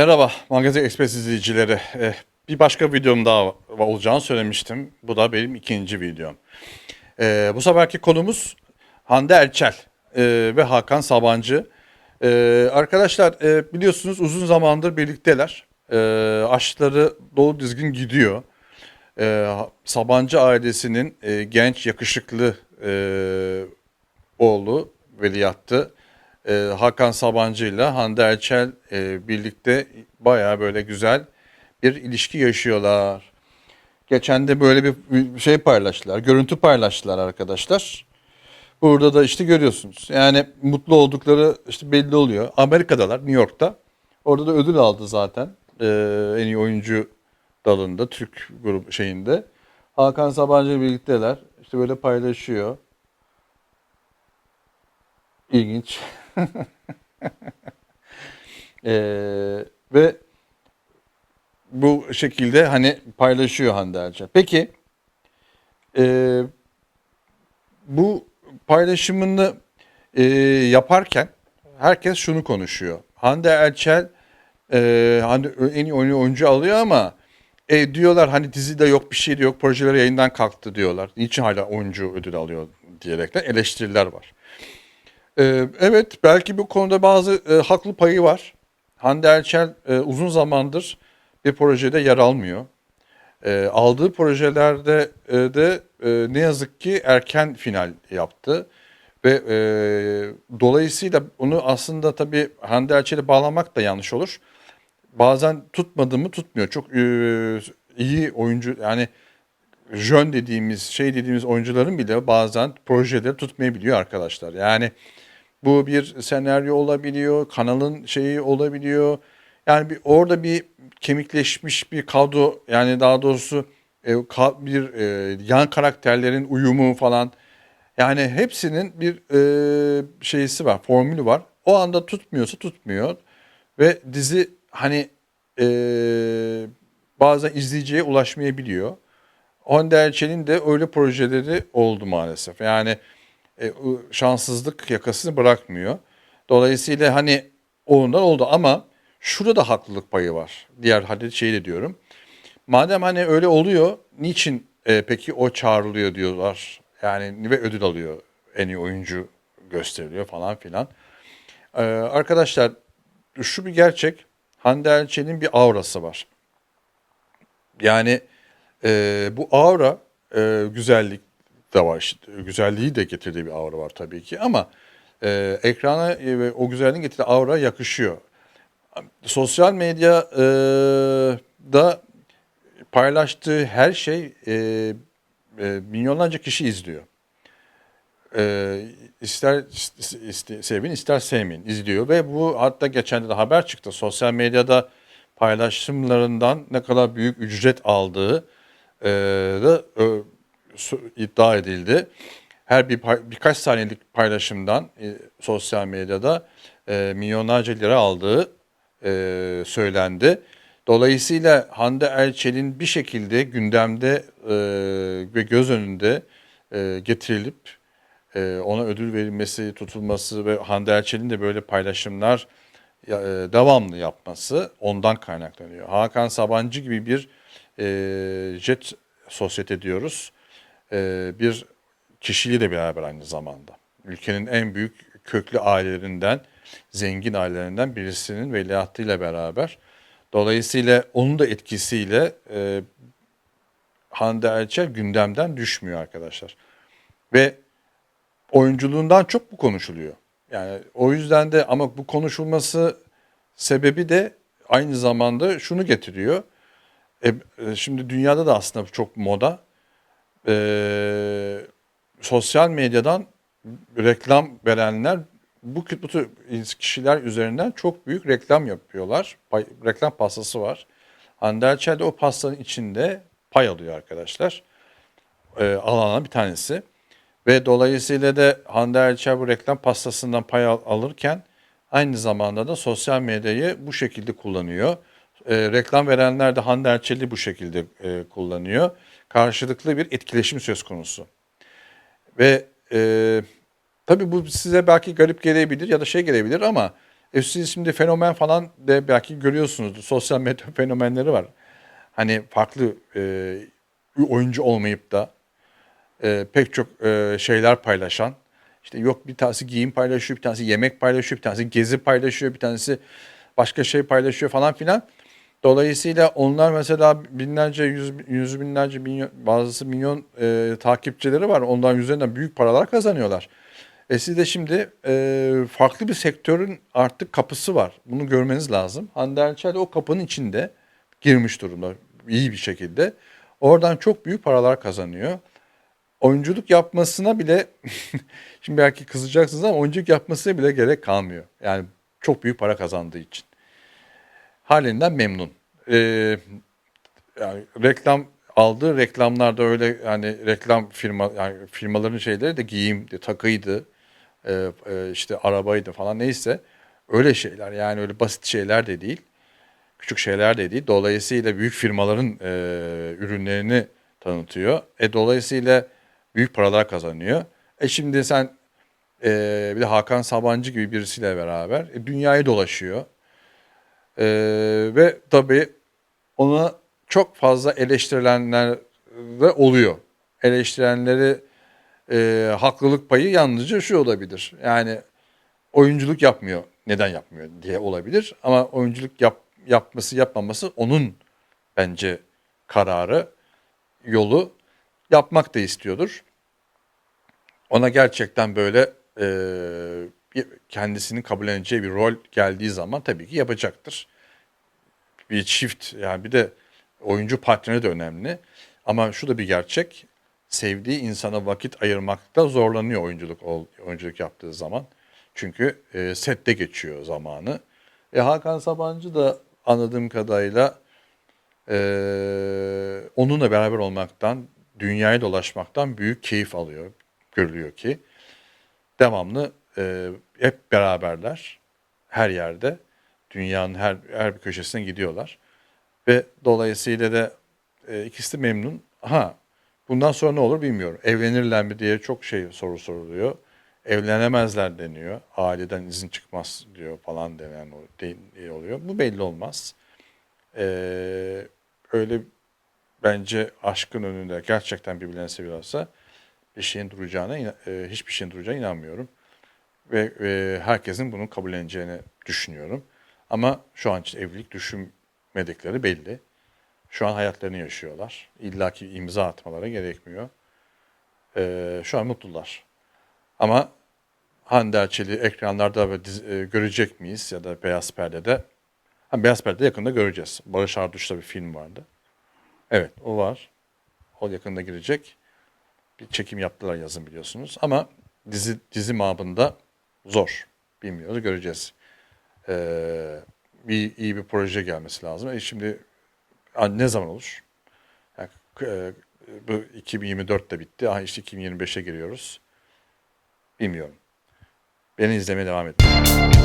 Merhaba Magazin Express izleyicileri. Eh, bir başka videom daha olacağını söylemiştim. Bu da benim ikinci videom. Eh, bu seferki konumuz Hande Erçel eh, ve Hakan Sabancı. Arkadaşlar biliyorsunuz uzun zamandır birlikteler. Eh, aşkları dolu dizgin gidiyor. Sabancı ailesinin genç, yakışıklı eh, oğlu veliahtı e, Hakan Sabancı ile Hande Erçel e, birlikte bayağı böyle güzel bir ilişki yaşıyorlar. Geçen de böyle bir şey paylaştılar, görüntü paylaştılar arkadaşlar. Burada da işte görüyorsunuz. Yani mutlu oldukları işte belli oluyor. Amerika'dalar, New York'ta. Orada da ödül aldı zaten. e, en iyi oyuncu dalında, Türk grup şeyinde. Hakan Sabancı ile birlikteler. İşte böyle paylaşıyor. İlginç. Ee, ve bu şekilde hani paylaşıyor Hande Erçel. Peki e, bu paylaşımını e, yaparken herkes şunu konuşuyor. Hande Erçel e, hani en iyi oyuncu alıyor ama e, diyorlar hani dizide yok bir şey de yok projeleri yayından kalktı diyorlar. Niçin hala oyuncu ödül alıyor diyerekten eleştiriler var. Ee, evet belki bu konuda bazı e, haklı payı var. Hande Erçel e, uzun zamandır bir projede yer almıyor. E, aldığı projelerde de ne yazık ki erken final yaptı. Ve e, dolayısıyla onu aslında tabii Hande Erçel'e bağlamak da yanlış olur. Bazen tutmadı mı tutmuyor. Çok e, iyi oyuncu yani jön dediğimiz şey dediğimiz oyuncuların bile bazen projeleri tutmayabiliyor arkadaşlar. Yani bu bir senaryo olabiliyor, kanalın şeyi olabiliyor. Yani bir orada bir kemikleşmiş bir kadro yani daha doğrusu e, ka- bir e, yan karakterlerin uyumu falan. Yani hepsinin bir e, şeysi var, formülü var. O anda tutmuyorsa tutmuyor ve dizi hani e, bazen izleyiciye ulaşmayabiliyor. Hande Erçel'in de öyle projeleri oldu maalesef. Yani e, şanssızlık yakasını bırakmıyor. Dolayısıyla hani ondan oldu ama şurada da haklılık payı var. Diğer hadi şey de diyorum. Madem hani öyle oluyor, niçin e, peki o çağrılıyor diyorlar. Yani ve ödül alıyor. En iyi oyuncu gösteriliyor falan filan. E, arkadaşlar şu bir gerçek. Hande Erçel'in bir aurası var. Yani e, bu aura e, güzellik de var. güzelliği de getirdiği bir aura var tabii ki ama e, ekrana e, ve o güzelliğin getirdiği aura yakışıyor. Sosyal medya e, da paylaştığı her şey e, e, milyonlarca kişi izliyor. E, ister ist- ist- sevin ister sevmeyin izliyor ve bu hatta geçen de haber çıktı sosyal medyada paylaşımlarından ne kadar büyük ücret aldığı da e, iddia edildi. Her bir birkaç saniyelik paylaşımdan e, sosyal medyada e, milyonlarca lira aldığı e, söylendi. Dolayısıyla Hande Erçel'in bir şekilde gündemde e, ve göz önünde e, getirilip e, ona ödül verilmesi, tutulması ve Hande Erçel'in de böyle paylaşımlar e, devamlı yapması ondan kaynaklanıyor. Hakan Sabancı gibi bir e, jet sosyete diyoruz. E, bir kişiliği de beraber aynı zamanda. Ülkenin en büyük köklü ailelerinden, zengin ailelerinden birisinin veliahtıyla beraber. Dolayısıyla onun da etkisiyle e, Hande Erçel gündemden düşmüyor arkadaşlar. Ve oyunculuğundan çok bu konuşuluyor. Yani o yüzden de ama bu konuşulması sebebi de aynı zamanda şunu getiriyor. E, e, şimdi dünyada da aslında çok moda. E, sosyal medyadan reklam verenler bu, bu kişiler üzerinden çok büyük reklam yapıyorlar. Pay- reklam pastası var. Hande Erçel de o pastanın içinde pay alıyor arkadaşlar. E, alan bir tanesi. Ve dolayısıyla da Hande Erçel bu reklam pastasından pay al- alırken aynı zamanda da sosyal medyayı bu şekilde kullanıyor. E, reklam verenler de Hande Erçel'i bu şekilde e, kullanıyor. Karşılıklı bir etkileşim söz konusu. Ve e, tabii bu size belki garip gelebilir ya da şey gelebilir ama E siz şimdi fenomen falan de belki görüyorsunuz. Sosyal medya fenomenleri var. Hani farklı e, oyuncu olmayıp da e, pek çok e, şeyler paylaşan. İşte yok bir tanesi giyim paylaşıyor, bir tanesi yemek paylaşıyor, bir tanesi gezi paylaşıyor, bir tanesi başka şey paylaşıyor falan filan. Dolayısıyla onlar mesela binlerce, yüz, yüz binlerce, milyon, bazısı milyon e, takipçileri var. Ondan üzerinden büyük paralar kazanıyorlar. E siz de şimdi e, farklı bir sektörün artık kapısı var. Bunu görmeniz lazım. Hande Erçel o kapının içinde girmiş durumda iyi bir şekilde. Oradan çok büyük paralar kazanıyor. Oyunculuk yapmasına bile şimdi belki kızacaksınız ama oyunculuk yapmasına bile gerek kalmıyor. Yani çok büyük para kazandığı için. Halinden memnun. Ee, yani reklam aldığı reklamlarda öyle yani reklam firma yani firmaların şeyleri de giyimdi, takıydı, e, e, işte arabaydı falan neyse öyle şeyler yani öyle basit şeyler de değil. Küçük şeyler de değil. Dolayısıyla büyük firmaların e, ürünlerini tanıtıyor. E dolayısıyla büyük paralar kazanıyor. E şimdi sen e, bir de Hakan Sabancı gibi birisiyle beraber e, dünyayı dolaşıyor. E, ve tabii ona çok fazla eleştirilenler de oluyor. Eleştirenleri e, haklılık payı yalnızca şu olabilir. Yani oyunculuk yapmıyor. Neden yapmıyor diye olabilir. Ama oyunculuk yap, yapması yapmaması onun bence kararı, yolu yapmak da istiyordur. Ona gerçekten böyle e, kendisinin kabulleneceği bir rol geldiği zaman tabii ki yapacaktır. Bir çift yani bir de oyuncu partneri de önemli. Ama şu da bir gerçek. Sevdiği insana vakit ayırmakta zorlanıyor oyunculuk oyunculuk yaptığı zaman. Çünkü e, sette geçiyor zamanı. E, Hakan Sabancı da anladığım kadarıyla e, onunla beraber olmaktan, dünyayı dolaşmaktan büyük keyif alıyor. Görülüyor ki. Devamlı e, hep beraberler. Her yerde. Dünyanın her, her bir köşesine gidiyorlar. Ve dolayısıyla da e, ikisi de memnun. Ha bundan sonra ne olur bilmiyorum. Evlenirler mi diye çok şey soru soruluyor. Evlenemezler deniyor. Aileden izin çıkmaz diyor falan denen oluyor. Bu belli olmaz. Ee, öyle bence aşkın önünde gerçekten birbirlerini seviyorsa bir şeyin duracağına, e, hiçbir şeyin duracağına inanmıyorum. Ve e, herkesin bunu kabulleneceğini düşünüyorum. Ama şu an için evlilik düşünmedikleri belli. Şu an hayatlarını yaşıyorlar. İlla ki imza atmaları gerekmiyor. E, şu an mutlular. Ama Hande Erçel'i ekranlarda e, görecek miyiz ya da Beyaz Perde'de? Ha, Beyaz Perde'de yakında göreceğiz. Barış Arduç'ta bir film vardı. Evet o var. O yakında girecek. Bir çekim yaptılar yazın biliyorsunuz. Ama dizi dizi mabında zor. Bilmiyoruz göreceğiz. Ee, bir iyi bir proje gelmesi lazım. E şimdi ne zaman olur? Yani, e, bu 2024'te bitti. Aha işte 2025'e giriyoruz. Bilmiyorum. Beni izlemeye devam edin.